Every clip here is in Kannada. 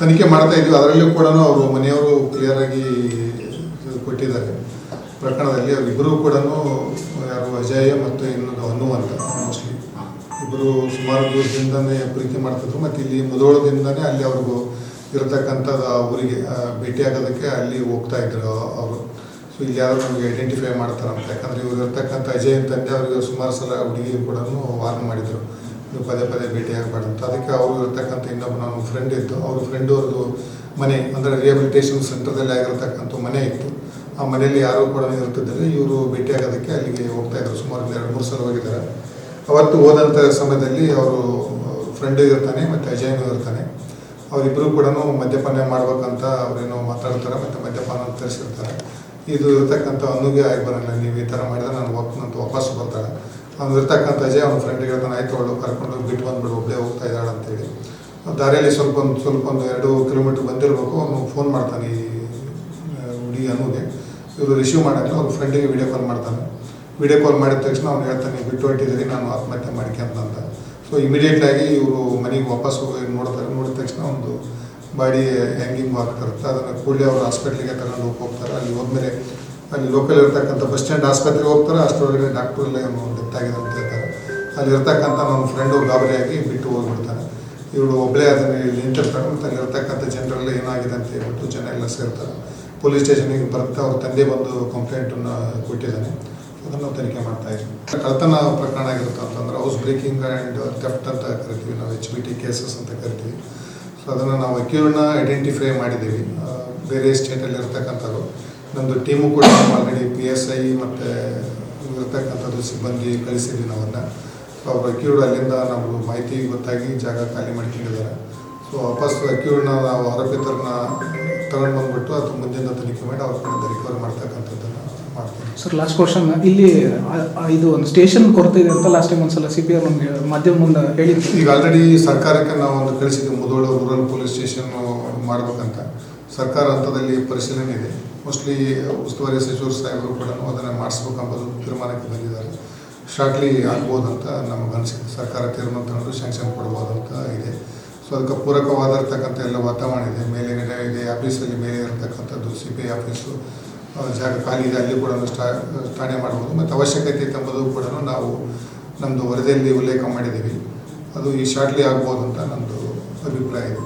ತನಿಖೆ ಮಾಡ್ತಾ ಇದ್ವಿ. ಅದರಲ್ಲೂ ಕೂಡ ಅವರು ಮನೆಯವರು ಕ್ಲಿಯರ್ ಆಗಿ ಕೊಟ್ಟಿದ್ದಾರೆ. ಪ್ರಕರಣದಲ್ಲಿ ಅವರಿಬ್ಬರು ಕೂಡ ಯಾರು ಅಜಯ್ ಮತ್ತು ಇನ್ನೊಂದು ಅಂತ ಮೋಸ್ಟ್ಲಿ ಇಬ್ಬರು ಸುಮಾರು ದಿವಸದಿಂದನೇ ಪ್ರೀತಿ ಮಾಡ್ತಿದ್ರು. ಮತ್ತು ಇಲ್ಲಿ ಮುದೋಳದಿಂದನೇ ಅಲ್ಲಿ ಅವ್ರಿಗೂ ಇರತಕ್ಕಂಥದ್ದು ಊರಿಗೆ ಭೇಟಿ ಆಗೋದಕ್ಕೆ ಅಲ್ಲಿ ಹೋಗ್ತಾ ಇದ್ರು ಅವರು. ಸೊ ಇಲ್ಲಿ ಯಾರು ನಮಗೆ ಐಡೆಂಟಿಫೈ ಮಾಡ್ತಾರಂತ. ಯಾಕಂದರೆ ಇವ್ರು ಇರ್ತಕ್ಕಂಥ ಅಜಯ್ ತಂದೆ ಅವರಿಗೆ ಸುಮಾರು ಸಲ ಹುಡುಗಿ ಕೂಡ ವಾರ್ನ್ ಮಾಡಿದರು. ನೀವು ಪದೇ ಪದೇ ಭೇಟಿ ಆಗಬೇಡ ಅಂತ ಅದಕ್ಕೆ ಅವರು ಇರತಕ್ಕಂಥ ಇನ್ನೊಬ್ಬ ನಮ್ಮ ಫ್ರೆಂಡ್ ಇತ್ತು ಅವ್ರ ಫ್ರೆಂಡ್ ಅವ್ರದ್ದು ಮನೆ, ಅಂದರೆ ರಿಹಬಿಲಿಟೇಷನ್ ಸೆಂಟರ್ದಲ್ಲಿ ಆಗಿರತಕ್ಕಂಥ ಮನೆ ಇತ್ತು. ಆ ಮನೆಯಲ್ಲಿ ಯಾರೂ ಕೂಡ ಇರ್ತಿದ್ದಾರೆ ಇವರು ಭೇಟಿಯಾಗೋದಕ್ಕೆ ಅಲ್ಲಿಗೆ ಹೋಗ್ತಾ ಇದ್ರು. ಸುಮಾರು ಎರಡು ಮೂರು ಸಲ ಹೋಗಿದ್ದಾರೆ. ಅವತ್ತು ಹೋದಂಥ ಸಮಯದಲ್ಲಿ ಅವರು ಫ್ರೆಂಡ್ ಇರ್ತಾನೆ, ಮತ್ತು ಅಜಯ್ನೂ ಇರ್ತಾನೆ. ಅವರಿಬ್ಬರು ಕೂಡ ಮದ್ಯಪಾನ ಮಾಡ್ಬೇಕಂತ ಅವರೇನೋ ಮಾತಾಡ್ತಾರೆ, ಮತ್ತು ಮದ್ಯಪಾನ ತರಿಸಿರ್ತಾರೆ. ಇದು ಇರ್ತಕ್ಕಂಥ ಅನುಗೆ ಆಗಿ ಬರೋಲ್ಲ ನೀವು ಈ ಥರ ಮಾಡಿದ್ರೆ ನಾನು ಹೋಗ್ತಂತ ವಾಪಸ್ ಬರ್ತಾಳೆ. ಅವ್ನು ಇರ್ತಕ್ಕಂಥ ಅಜಯ್ ಅವ್ನ ಫ್ರೆಂಡಿಗೆ ಹೇಳ್ತಾನೆ, ಆಯ್ತು ಅವಳು ಕರ್ಕೊಂಡು ಬಿಟ್ಟು ಬಂದ್ಬಿಡು ಒಬ್ಬಳೇ ಹೋಗ್ತಾ ಇದ್ದಾಳೆ ಅಂತೇಳಿ. ದಾರಿಯಲ್ಲಿ ಸ್ವಲ್ಪ ಒಂದು ಸ್ವಲ್ಪ ಒಂದು ಎರಡು ಕಿಲೋಮೀಟ್ರ್ ಬಂದಿರಬೇಕು, ಅವನು ಫೋನ್ ಮಾಡ್ತಾನೆ ಈ ಹುಡುಗಿ ಅನ್ನುಗೆ ಇವರು ರಿಸೀವ್ ಮಾಡೋಕ್ಕೆ ಅವ್ರ ಫ್ರೆಂಡಿಗೆ ವಿಡಿಯೋ ಕಾಲ್ ಮಾಡ್ತಾನೆ. ವಿಡಿಯೋ ಕಾಲ್ ಮಾಡಿದ ತಕ್ಷಣ ಅವ್ನು ಹೇಳ್ತಾನೆ ಬಿಟ್ಟು ಹೊಟ್ಟಿದ್ದೀನಿ ನಾನು ಆತ್ಮಹತ್ಯೆ ಮಾಡ್ಕೊಂತ ಸೊ ಇಮಿಡಿಯೇಟ್ಲಾಗಿ ಇವರು ಮನೆಗೆ ವಾಪಸ್ ಹೋಗಿ ನೋಡ್ತಾರೆ ನೋಡಿದ ತಕ್ಷಣ ಒಂದು ಬಾಡಿ ಹ್ಯಾಂಗಿಂಗ್ ಆಗ್ತಿರುತ್ತೆ ಅದನ್ನು ಕೂಡಲೇ ಅವರು ಹಾಸ್ಪಿಟ್ಲಿಗೆ ತಗೊಂಡು ಹೋಗಿ ಹೋಗ್ತಾರೆ. ಅಲ್ಲಿ ಹೋದ್ಮೇಲೆ ಅಲ್ಲಿ ಲೋಕಲ್ ಇರ್ತಕ್ಕಂಥ ಬಸ್ ಸ್ಟ್ಯಾಂಡ್ ಆಸ್ಪತ್ರೆಗೆ ಹೋಗ್ತಾರೆ, ಅಷ್ಟರೊಳಗಡೆ ಡಾಕ್ಟರ್ ಎಲ್ಲ ಡೆತ್ ಆಗಿದೆ ಅಂತ ಹೇಳ್ತಾರೆ. ಅಲ್ಲಿ ಇರ್ತಕ್ಕಂಥ ನನ್ನ ಫ್ರೆಂಡು ಗಾಬರಿಯಾಗಿ ಬಿಟ್ಟು ಹೋಗ್ಬಿಡ್ತಾನೆ ಇವಳು ಒಬ್ಬಳೇ ಅದನ್ನು ಇಲ್ಲಿ ನಿಂತಿರ್ತಾರೆ ಮತ್ತು ಅಲ್ಲಿ ಇರ್ತಕ್ಕಂಥ ಜನರೆಲ್ಲ ಏನಾಗಿದೆ ಅಂತ ಹೇಳ್ಬಿಟ್ಟು ಜನ ಎಲ್ಲ ಸೇರ್ತಾರೆ. ಪೊಲೀಸ್ ಸ್ಟೇಷನಿಗೆ ಬರ್ತಾ ಅವ್ರ ತಂದೆ ಬಂದು ಕಂಪ್ಲೇಂಟನ್ನು ಕೊಟ್ಟಿದ್ದಾನೆ. ಅದನ್ನು ತನಿಖೆ ಮಾಡ್ತಾ ಇದ್ದೀವಿ ಕಳ್ತನ ಪ್ರಕರಣ ಆಗಿರುತ್ತೆ ಅಂತಂದ್ರೆ ಹೌಸ್ ಬ್ರೇಕಿಂಗ್ ಆ್ಯಂಡ್ ಥೆಫ್ಟ್ ಅಂತ ಕರಿತೀವಿ ನಾವು ಎಚ್ ಬಿ ಟಿ ಕೇಸಸ್ ಅಂತ ಕರಿತೀವಿ. ಸೊ ಅದನ್ನು ನಾವು ಅಕ್ಯೂರ್ನ ಐಡೆಂಟಿಫೈ ಮಾಡಿದ್ದೀವಿ. ಬೇರೆ ಸ್ಟೇಟಲ್ಲಿ ಇರ್ತಕ್ಕಂಥದ್ದು ನಮ್ಮದು ಟೀಮು ಕೂಡ ಆಲ್ರೆಡಿ ಪಿ ಎಸ್ ಐ ಮತ್ತು ಇರ್ತಕ್ಕಂಥದ್ದು ಸಿಬ್ಬಂದಿ ಕಳಿಸಿದ್ವಿ ನಾವನ್ನ. ಸೊ ಅವ್ರ ಅಕ್ಯೂರ್ಡ್ ಅಲ್ಲಿಂದ ನಾವು ಮಾಹಿತಿ ಗೊತ್ತಾಗಿ ಜಾಗ ಖಾಲಿ ಮಾಡ್ಕೊಂಡಿದ್ದಾರೆ. ಸೊ ವಾಪಸ್ ಅಕ್ಯೂರ್ಡ್ನ ನಾವು ಆರೋಪಿತರನ್ನ ತಗೊಂಡು ಬಂದ್ಬಿಟ್ಟು ಅದು ಮುಂದಿನ ತನಿಖೆ ಮಾಡಿ ಅವ್ರ ಕಡೆಯಿಂದ ರಿಕವರ್ ಮಾಡ್ತಕ್ಕಂಥದ್ದನ್ನು ಮಾಡ್ತೀವಿ. ಸರ್ ಲಾಸ್ಟ್ ಕ್ವಶನ್ ಇಲ್ಲಿ ಇದು ಒಂದು ಸ್ಟೇಷನ್ ಕೊರತೆ ಇದೆ ಅಂತ ಲಾಸ್ಟ್ ಟೈಮ್ ಒಂದ್ಸಲ ಸಿ ಪಿ ಆರ್ ಒಂದು ಮಾಧ್ಯಮ ಮುಂದೆ ಹೇಳಿದ್ವಿ ಈಗ ಆಲ್ರೆಡಿ ಸರ್ಕಾರಕ್ಕೆ ನಾವು ಒಂದು ಕಳಿಸಿದ್ವಿ ಮುದೋಳ ರೂರಲ್ ಪೊಲೀಸ್ ಸ್ಟೇಷನ್ ಮಾಡ್ಬೇಕಂತ. ಸರ್ಕಾರ ಹಂತದಲ್ಲಿ ಪರಿಶೀಲನೆ ಇದೆ. ಮೋಸ್ಟ್ಲಿ ಉಸ್ತುವಾರಿ ಸಚಿವರು ಸಾಹೇಬರು ಕೂಡ ಅದನ್ನು ಮಾಡಿಸ್ಬೇಕಂಬುದು ತೀರ್ಮಾನಕ್ಕೆ ಬಂದಿದ್ದಾರೆ. ಶಾರ್ಟ್ಲಿ ಆಗ್ಬೋದಂತ ನಮ್ಮ ಮನಸ್ಸಿಗೆ ಸರ್ಕಾರ ತೀರ್ಮಾನ ತಗೊಂಡು ಶಾಂಕ್ಷನ್ ಕೊಡ್ಬೋದಂತ ಇದೆ. ಸೊ ಅದಕ್ಕೆ ಪೂರಕವಾಗಿರ್ತಕ್ಕಂಥ ಎಲ್ಲ ವಾತಾವರಣ ಇದೆ. ಮೇಲೆ ಇದೆ ಆಫೀಸಲ್ಲಿ ಮೇಲೆ ಇರತಕ್ಕಂಥದ್ದು ಸಿ ಪಿ ಐ ಆಫೀಸು ಜಾಗ ಖಾಲಿ ಇದೆ, ಅಲ್ಲಿ ಕೂಡ ಸ್ಟಾ ಮಾಡ್ಬೋದು. ಮತ್ತು ಅವಶ್ಯಕತೆ ಎಂಬುದು ಕೂಡ ನಾವು ನಮ್ಮದು ವರದಿಯಲ್ಲಿ ಉಲ್ಲೇಖ ಮಾಡಿದ್ದೀವಿ. ಅದು ಈ ಶಾರ್ಟ್ಲಿ ಆಗ್ಬೋದು ಅಂತ ನಮ್ಮದು ಅಭಿಪ್ರಾಯ ಇದೆ.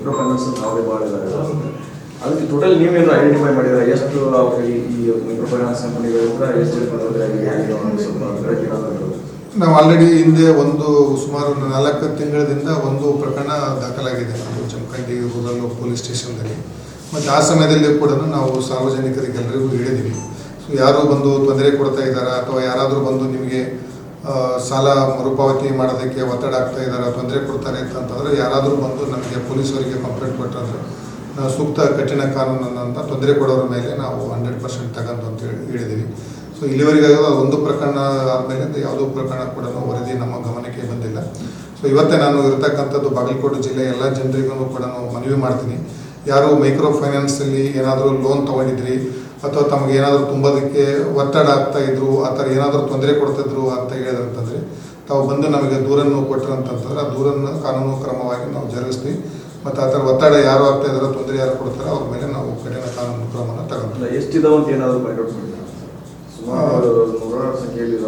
ಮೈಕ್ರೋ ಫೈನಾನ್ಸ್ ನಾವೇ ಭಾಳ ಅದಕ್ಕೆ ಟೋಟಲ್ ನೀವೇನು ಐಡೆಂಟಿಫೈ ಮಾಡಿದ್ರೆ ಎಷ್ಟು ಈ ಮೈಕ್ರೋ ಫೈನಾನ್ಸ್ ಕಂಪನಿಗಳಿಂದ ಎಷ್ಟು ನಾವು ಆಲ್ರೆಡಿ ಹಿಂದೆ ಒಂದು ಸುಮಾರು ನಾಲ್ಕು ತಿಂಗಳಿಂದ ಒಂದು ಪ್ರಕರಣ ದಾಖಲಾಗಿದೆ. ನಮ್ಮ ಜಮಖಂಡಿ ರೂರಲ್ ಪೊಲೀಸ್ ಸ್ಟೇಷನ್ದಲ್ಲಿ ಮತ್ತು ಆ ಸಮಯದಲ್ಲಿ ಕೂಡ ನಾವು ಸಾರ್ವಜನಿಕರಿಗೆಲ್ಲರಿಗೂ ಹೇಳಿದ್ದೀವಿ ಸೊ ಯಾರು ಬಂದು ತೊಂದರೆ ಕೊಡ್ತಾ ಇದ್ದಾರಾ ಅಥವಾ ಯಾರಾದರೂ ಬಂದು ನಿಮಗೆ ಸಾಲ ಮರುಪಾವತಿ ಮಾಡೋದಕ್ಕೆ ಒತ್ತಡ ಆಗ್ತಾ ಇದ್ದಾರೆ, ತೊಂದರೆ ಕೊಡ್ತಾರೆ ಅಂತಂತಂದರೆ ಯಾರಾದರೂ ಬಂದು ನಮಗೆ ಪೊಲೀಸರಿಗೆ ಕಂಪ್ಲೇಂಟ್ ಕೊಟ್ಟರೆ ನಾವು ಸೂಕ್ತ ಕಠಿಣ ಕಾನೂನನ್ನು ತೊಂದರೆ ಕೊಡೋರ ಮೇಲೆ ನಾವು ಹಂಡ್ರೆಡ್ ಪರ್ಸೆಂಟ್ ತಗೊಂಡು ಅಂತ ಹೇಳಿ ಹೇಳಿದ್ದೀವಿ. ಸೊ ಇಲ್ಲಿವರೆಗೆ ಒಂದು ಪ್ರಕರಣ ಆದಮೇಲೆ ಯಾವುದೋ ಪ್ರಕರಣ ಕೂಡ ವರದಿ ನಮ್ಮ ಗಮನಕ್ಕೆ ಬಂದಿಲ್ಲ. ಸೊ ಇವತ್ತೇ ನಾನು ಇರತಕ್ಕಂಥದ್ದು ಬಾಗಲಕೋಟೆ ಜಿಲ್ಲೆ ಎಲ್ಲ ಜನರಿಗೂ ಕೂಡ ಮನವಿ ಮಾಡ್ತೀನಿ. ಯಾರು ಮೈಕ್ರೋ ಫೈನಾನ್ಸಲ್ಲಿ ಏನಾದರೂ ಲೋನ್ ತೊಗೊಂಡಿದ್ರಿ ಅಥವಾ ತಮಗೆ ಏನಾದರೂ ತುಂಬೋದಕ್ಕೆ ಒತ್ತಡ ಆಗ್ತಾ ಇದ್ರು ಆ ಥರ ಏನಾದರೂ ತೊಂದರೆ ಕೊಡ್ತಿದ್ರು ಅಂತ ಹೇಳಿದ್ರಂತಂದರೆ ತಾವು ಬಂದು ನಮಗೆ ದೂರನ್ನು ಕೊಟ್ಟರಂತಂತಂದ್ರೆ ಆ ದೂರನ್ನು ಕಾನೂನು ಕ್ರಮವಾಗಿ ನಾವು ಜರುಗಿಸ್ತೀವಿ. ಮತ್ತು ಆ ಥರ ಒತ್ತಡ ಯಾರು ಆಗ್ತಾ ಇದ್ದಾರೋ ತೊಂದರೆ ಯಾರು ಕೊಡ್ತಾರೋ ಅವ್ರ ಮೇಲೆ ನಾವು ಕಠಿಣ ಕಾನೂನು ಕ್ರಮವನ್ನು ಎಷ್ಟು ಎಷ್ಟಿದಾವ ಅಂತ ಏನಾದರೂ ಫೈಂಡ್ ಔಟ್ ಮಾಡಿದ್ರೆ ಸುಮಾರು ನೂರಾರು ಸಂಖ್ಯೆಯಲ್ಲಿ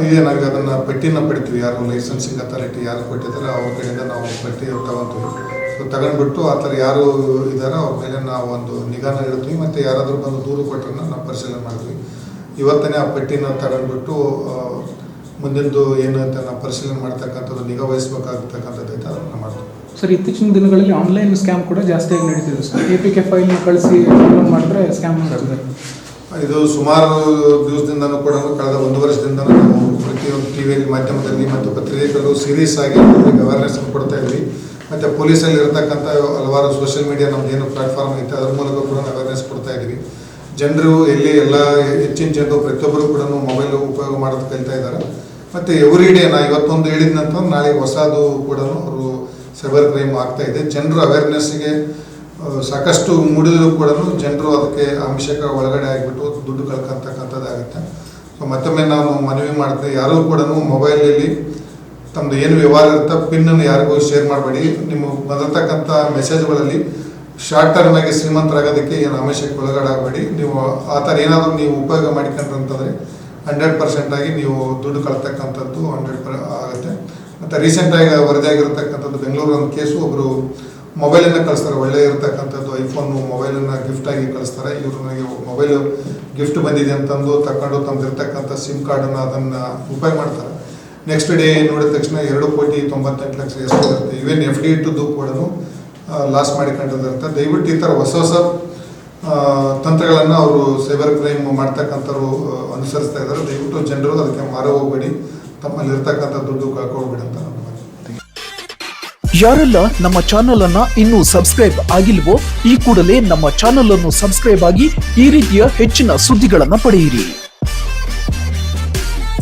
ಐವತ್ತು ಅದನ್ನು ಪಟ್ಟಿನ ಪಡಿತೀವಿ. ಯಾರು ಲೈಸೆನ್ಸಿಂಗ್ ಅಥಾರಿಟಿ ಯಾರು ಕೊಟ್ಟಿದ್ದಾರೆ, ಅವ್ರ ಕಡೆಯಿಂದ ನಾವು ಪಟ್ಟಿ ತಗೊಂತೀವಿ ಸೊ ತಗೊಂಡ್ಬಿಟ್ಟು ಆ ಥರ ಯಾರು ಇದ್ದಾರೋ ಅವ್ರ ಮೇಲೆ ನಾವು ಒಂದು ನಿಗಾನ ಇಡ್ತೀವಿ. ಮತ್ತು ಯಾರಾದರೂ ಬಂದು ದೂರು ಕೊಟ್ಟರೆ ನಾವು ಪರಿಶೀಲನೆ ಮಾಡ್ತೀವಿ. ಇವತ್ತನೇ ಆ ಪಟ್ಟಿನ ತಗೊಂಡ್ಬಿಟ್ಟು ಮುಂದಿನದು ಏನು ಅಂತ ನಾವು ಪರಿಶೀಲನೆ ಮಾಡ್ತಕ್ಕಂಥದ್ದು, ನಿಗಾ ವಹಿಸ್ಬೇಕಾಗತಕ್ಕಂಥದ್ದು ಐತೆ, ಅದನ್ನು ಮಾಡ್ತೀವಿ. ಸರ್, ಇತ್ತೀಚಿನ ದಿನಗಳಲ್ಲಿ ಆನ್ಲೈನ್ ಸ್ಕ್ಯಾಮ್ ಕೂಡ ಜಾಸ್ತಿಯಾಗಿ ನಡೀತಿದೆ, ಸರ್. ಎ ಪಿ ಕೆ ಫೈಲ್ನ ಕಳಿಸಿ ಮಾಡಿದ್ರೆ ಸ್ಕ್ಯಾಮ್ ಆಗ್ತದೆ ಇದು ಸುಮಾರು ದಿವಸದಿಂದನೂ ಕೂಡ ಕಳೆದ ಒಂದು ವರ್ಷದಿಂದ ನಾವು ಪ್ರತಿಯೊಂದು ಟಿ ವಿಯಲ್ಲಿ ಮಾಧ್ಯಮದಲ್ಲಿ ಮತ್ತು ಪತ್ರಿಕೆಗಳು ಸೀರಿಯಸ್ ಆಗಿ ಅವೇರ್ನೆಸ್ ಕೊಡ್ತಾ ಇದ್ವಿ. ಮತ್ತು ಪೊಲೀಸಲ್ಲಿ ಇರತಕ್ಕಂಥ ಹಲವಾರು ಸೋಷಿಯಲ್ ಮೀಡಿಯಾ ನಮ್ದು ಏನು ಪ್ಲಾಟ್ಫಾರ್ಮ್ ಐತೆ, ಅದ್ರ ಮೂಲಕ ಕೂಡ ಅವೇರ್ನೆಸ್ ಕೊಡ್ತಾ ಇದ್ವಿ. ಜನರು ಎಲ್ಲಿ ಎಲ್ಲ ಹೆಚ್ಚಿನ ಜನರು ಪ್ರತಿಯೊಬ್ಬರು ಕೂಡ ಮೊಬೈಲ್ ಉಪಯೋಗ ಮಾಡೋದು ಕಲಿತಾ ಇದ್ದಾರೆ. ಮತ್ತು ಎವ್ರಿ ಡೇ ನಾ ಇವತ್ತೊಂದು ಹೇಳಿದ ನಂತರ ನಾಳೆ ಹೊಸದು ಕೂಡ ಅವರು ಸೈಬರ್ ಕ್ರೈಮ್ ಆಗ್ತಾ ಇದೆ. ಜನರು ಅವೇರ್ನೆಸ್ಗೆ ಸಾಕಷ್ಟು ಮೂಡಿದರೂ ಕೂಡ ಜನರು ಅದಕ್ಕೆ ಅಂಶಕ್ಕೆ ಒಳಗಡೆ ಆಗಿಬಿಟ್ಟು ದುಡ್ಡು ಕಳ್ಕೊತಕ್ಕಂಥದ್ದಾಗುತ್ತೆ. ಸೊ ಮತ್ತೊಮ್ಮೆ ನಾನು ಮನವಿ ಮಾಡ್ತೀನಿ ಯಾರೂ ಕೂಡ ಮೊಬೈಲಲ್ಲಿ ತಮ್ಮದು ಏನು ವ್ಯವಹಾರ ಇರುತ್ತೆ ಪಿನ್ನನ್ನು ಯಾರಿಗೂ ಶೇರ್ ಮಾಡಬೇಡಿ. ನಿಮ್ಮ ಬಂದಿರತಕ್ಕಂಥ ಮೆಸೇಜ್ಗಳಲ್ಲಿ ಶಾರ್ಟ್ ಟರ್ಮ್ ಆಗಿ ಶ್ರೀಮಂತರಾಗೋದಕ್ಕೆ ಏನು ಆಮಿಷಕ್ಕೆ ಒಳಗಡಾಗಬೇಡಿ ನೀವು ಆ ಥರ ಏನಾದರೂ ನೀವು ಉಪಯೋಗ ಮಾಡಿಕೊಂಡ್ರಂತಂದರೆ ಹಂಡ್ರೆಡ್ ಪರ್ಸೆಂಟಾಗಿ ನೀವು ದುಡ್ಡು ಕಳ್ತಕ್ಕಂಥದ್ದು ಹಂಡ್ರೆಡ್ ಪರ್, ಆಗುತ್ತೆ. ಮತ್ತು ರೀಸೆಂಟಾಗಿ ವರದಿಯಾಗಿರ್ತಕ್ಕಂಥದ್ದು ಬೆಂಗಳೂರು ಒಂದು ಕೇಸು ಒಬ್ಬರು ಮೊಬೈಲನ್ನು ಕಳಿಸ್ತಾರೆ. ಒಳ್ಳೆ ಇರತಕ್ಕಂಥದ್ದು ಐಫೋನು ಮೊಬೈಲನ್ನು ಗಿಫ್ಟಾಗಿ ಕಳಿಸ್ತಾರೆ. ಇವರು ನನಗೆ ಮೊಬೈಲ್ ಗಿಫ್ಟ್ ಬಂದಿದೆ ಅಂತಂದು ತಗೊಂಡು ತಮ್ಮದಿರ್ತಕ್ಕಂಥ ಸಿಮ್ ಕಾರ್ಡನ್ನು ಅದನ್ನು ಉಪಯೋಗ ಮಾಡ್ತಾರೆ. ನೆಕ್ಸ್ಟ್ ಡೇ ನೋಡಿದ ತಕ್ಷಣ ಎರಡು ಕೋಟಿ ತೊಂಬತ್ತೆಂಟು ಲಕ್ಷ ಎಷ್ಟು ಇರುತ್ತೆ ಇವೇನ್ ಎಫ್ ಡಿ ಇಟ್ಟದ್ದು ಕೂಡ ಲಾಸ್ ಮಾಡಿಕೊಂಡಿರುತ್ತೆ. ದಯವಿಟ್ಟು ಈ ಥರ ಹೊಸ ಹೊಸ ತಂತ್ರಗಳನ್ನು ಅವರು ಸೈಬರ್ ಕ್ರೈಮ್ ಮಾಡ್ತಕ್ಕಂಥವ್ರು ಅನುಸರಿಸ್ತಾ ಇದ್ದಾರೆ. ದಯವಿಟ್ಟು ಜನರು ಅದಕ್ಕೆ ಮಾರ ಹೋಗ್ಬೇಡಿ ತಮ್ಮಲ್ಲಿರ್ತಕ್ಕಂಥ ದುಡ್ಡು ಕಳ್ಕೊಳ್ಬೇಡಿ ಅಂತ. ಯಾರೆಲ್ಲ ನಮ್ಮ ಚಾನೆಲ್ ಅನ್ನ ಇನ್ನೂ ಸಬ್ಸ್ಕ್ರೈಬ್ ಆಗಿಲ್ವೋ, ಈ ಕೂಡಲೇ ನಮ್ಮ ಚಾನೆಲ್ ಅನ್ನು ಸಬ್ಸ್ಕ್ರೈಬ್ ಆಗಿ ಈ ರೀತಿಯ ಹೆಚ್ಚಿನ ಸುದ್ದಿಗಳನ್ನು ಪಡೆಯಿರಿ.